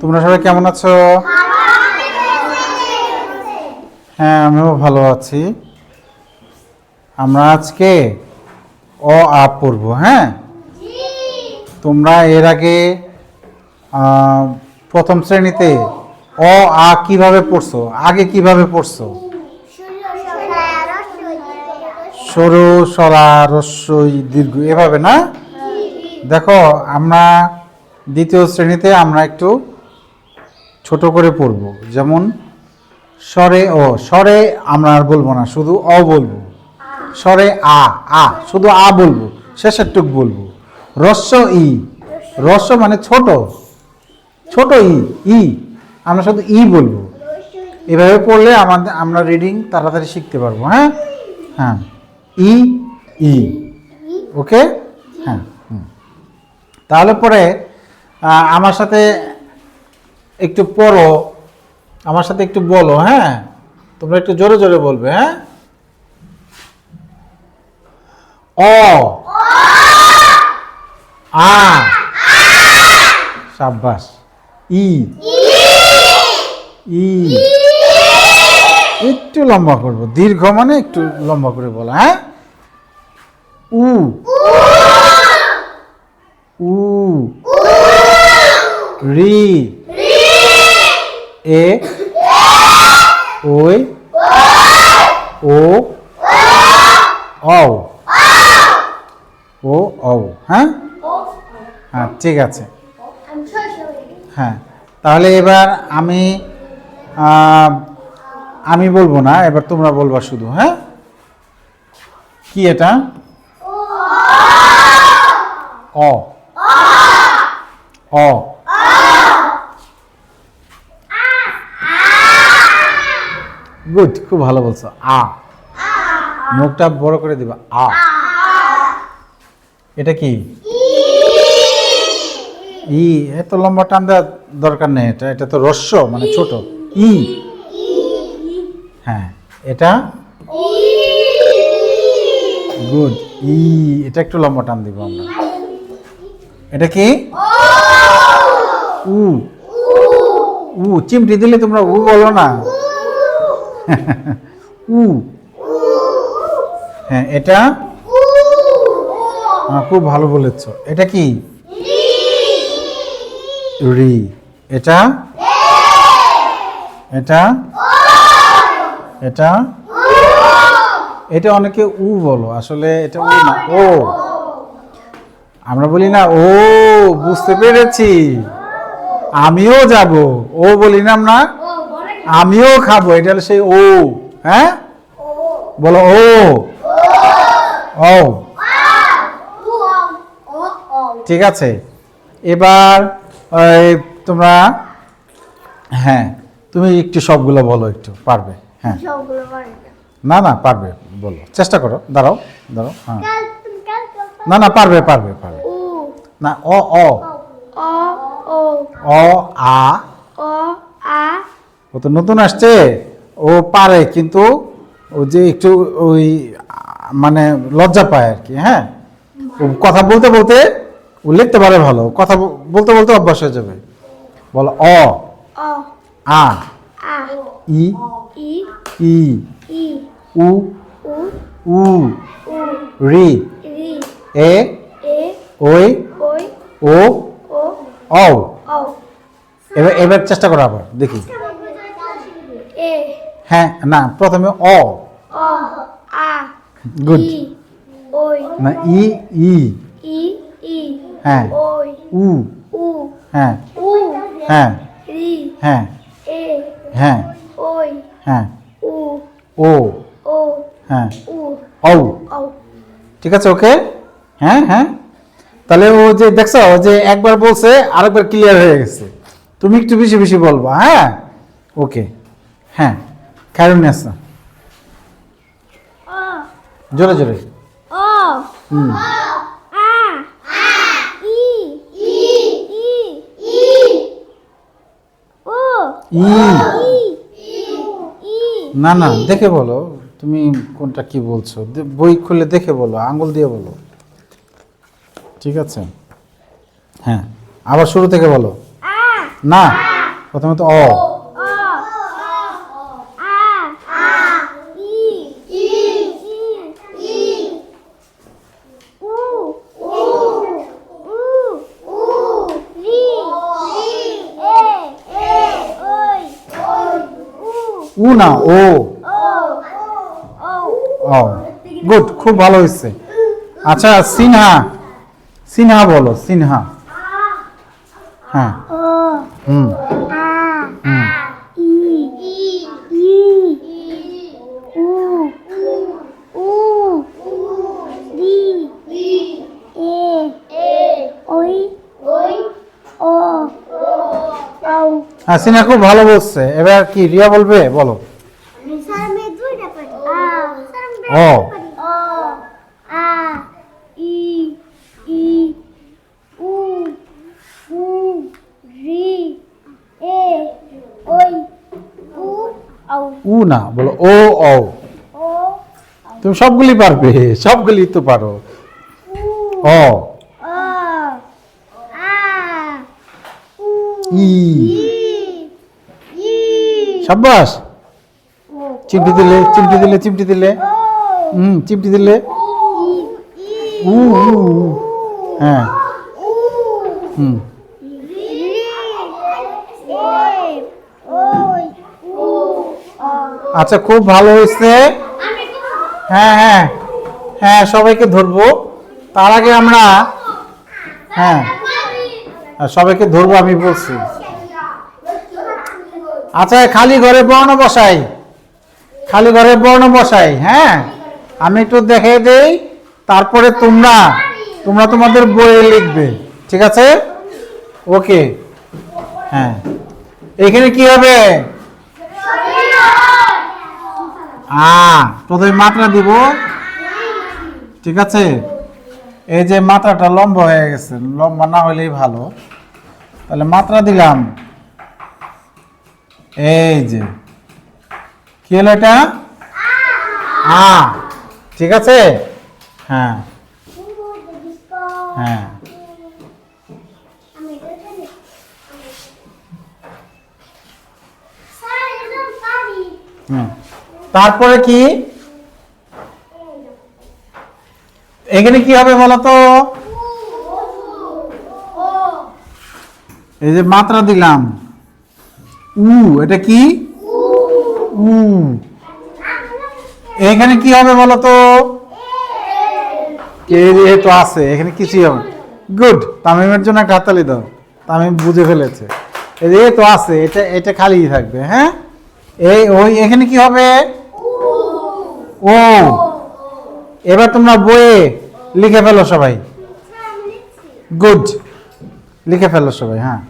তোমরা সবাই কেমন আছো? হ্যাঁ আমিও ভালো আছি। আমরা আজকে অ আ পড়ব হ্যাঁ? তোমরা এর আগে প্রথম শ্রেণীতে অ আ কীভাবে পড়ছো? আগে কীভাবে পড়ছো? সরু, সরা, রস্যই, দীর্ঘ, এভাবে না? দেখো, আমরা দ্বিতীয় শ্রেণীতে আমরা একটু ছোট করে পড়ব। যেমন, স্বরে ও, স্বরে আমরা আর বলব না, শুধু অ বলব। স্বরে আ আ, শুধু আ বলব, শেষের টুক বলব। রস্য ই, রস্য মানে ছোট ছোট ই ই, আমরা শুধু ই বলব। এভাবে পড়লে আমাদের, আমরা রিডিং তাড়াতাড়ি শিখতে পারব হ্যাঁ? হ্যাঁ ই ই, ওকে? হ্যাঁ। তাহলে পরে আমার সাথে একটু পড়ো। আমার সাথে একটু বলো হ্যাঁ? তোমরা একটু জোরে জোরে বলবে হ্যাঁ? অ। আ। সাব্বাস। ই। ই। একটু লম্বা করব। দীর্ঘ মানে একটু লম্বা করে বলা হ্যাঁ? উ। উ। রি। এ। ওই। ও। ও ও ও হ্যাঁ? হ্যাঁ ঠিক আছে। হ্যাঁ তাহলে এবার আমি আমি বলব না, এবার তোমরা বলবা শুধু হ্যাঁ? কি এটা? অ। অ। গুড খুব ভালো বলছো। আ। মুখটা বড় করে দিবা। আ। এটা কি? ই। এত লম্বা টান দেওয়ার দরকার নেই, এটা এটা তো রস্য মানে ছোট। ই। হ্যাঁ এটা? গুড ই, এটা একটু লম্বা টান দিব আমরা। এটা কি? উ। উ, চিমটি দিলে তোমরা উ বলো না। উ। হ্যাঁ এটা? খুব ভালো বলেছ। এটা কি? রি। এটা? এটা? এটা? এটা অনেকে উ বলো। আসলে এটা উ না ও। আমরা বলি না ও বুঝতে পেরেছি। আমিও যাব। ও বলি না আমরা আমিও খাব এটা হলো সেই ও হ্যাঁ? বলো ও। ও। ঠিক আছে। এবার তোমরা হ্যাঁ তুমি একটু সবগুলো বলো একটু পারবে হ্যাঁ। না না পারবে বলো চেষ্টা করো দাঁড়াও দাঁড়াও হ্যাঁ। না না পারবে পারবে পারবে। না অ অ। অ আ। ও তো নতুন আসছে ও পারে কিন্তু ও যে একটু ওই মানে লজ্জা পায় আর কি হ্যাঁ? ও কথা বলতে বলতে ও লিখতে পারে ভালো কথা বলতে বলতে অভ্যাস হয়ে যাবে। বলো অ। আ। ই। ই। উ। উ। রি। এ। ওই। ও। ও। এবার এবার চেষ্টা করো আবার দেখি। হ্যাঁ না প্রথমে অ. ওই। না ই ই। ই হ্যাঁ। উ। উ হ্যাঁ। হ্যাঁ। হ্যাঁ। হ্যাঁ। হ্যাঁ। ও। ও। হ্যাঁ। ও ঠিক আছে ওকে? হ্যাঁ হ্যাঁ। তাহলে ও যে দেখছ ও যে একবার বলছে আরেকবার ক্লিয়ার হয়ে গেছে। তুমি একটু বেশি বেশি বলবা হ্যাঁ? ওকে। হ্যাঁ। খায়রুন আসা অ জোরে জোরে। হুম। আ। ই। ই। ই। ই। ও। ই। ই। ই। না না দেখে বলো। তুমি কোনটা কি বলছো? বই খুলে দেখে বলো আঙ্গুল দিয়ে বলো। ঠিক আছে? হ্যাঁ আবার শুরু থেকে বলো। না প্রথমে তো অ। না ও ও oh, গুড খুব ভালো হয়েছে। আচ্ছা সিনহা সিনহা বলো সিনহা। হ্যাঁ। হুম। হ্যাঁ, হাসিনা খুব ভালো বলছে। এবার কি রিয়া বলবে? বলো। ও। উ না বলো ও ও তুমি সবগুলি পারবে সবগুলি তো পারো। ও। ই। সাব্বাস। চিমটি দিলে চিমটি দিলে চিমটি দিলে। হুম চিমটি দিলে। উ। হ্যাঁ। হুম। আচ্ছা খুব ভালো হয়েছে। হ্যাঁ হ্যাঁ। হ্যাঁ সবাইকে ধরবো। তার আগে আমরা হ্যাঁ। সবাইকে ধরবো আমি বলছি। আচ্ছা খালি ঘরে বর্ণ বসাই। খালি ঘরে বর্ণ বসাই হ্যাঁ? আমি একটু দেখে দেই, তারপরে তোমরা তোমরা তোমাদের বইয়ে লিখবে, ঠিক আছে? ওকে। হ্যাঁ। এখানে কি হবে? প্রথমে মাত্রা দিব। ঠিক আছে? এই যে মাত্রাটা লম্বা হয়ে গেছে, লম্বা না হলেই ভালো। তাহলে মাত্রা দিলাম। এই যে। কি হলো এটা? আ। ঠিক আছে? হ্যাঁ। হ্যাঁ। তারপরে কি? এখানে কি হবে বলতো এই যে মাত্রা দিলাম। উ, এটা কি? উ। এখানে কি হবে বলো বলতো এই তো আছে, এখানে কিছুই হবে গুড তামিমের জন্য একটা হাততালি দাও। তামিম বুঝে ফেলেছে। এই যে তো আছে, এটা এটা খালি থাকবে হ্যাঁ? এই, ওই, এখানে কি হবে? ও। এবার তোমরা বইয়ে লিখে ফেলো সবাই। গুড লিখে ফেলো সবাই হ্যাঁ।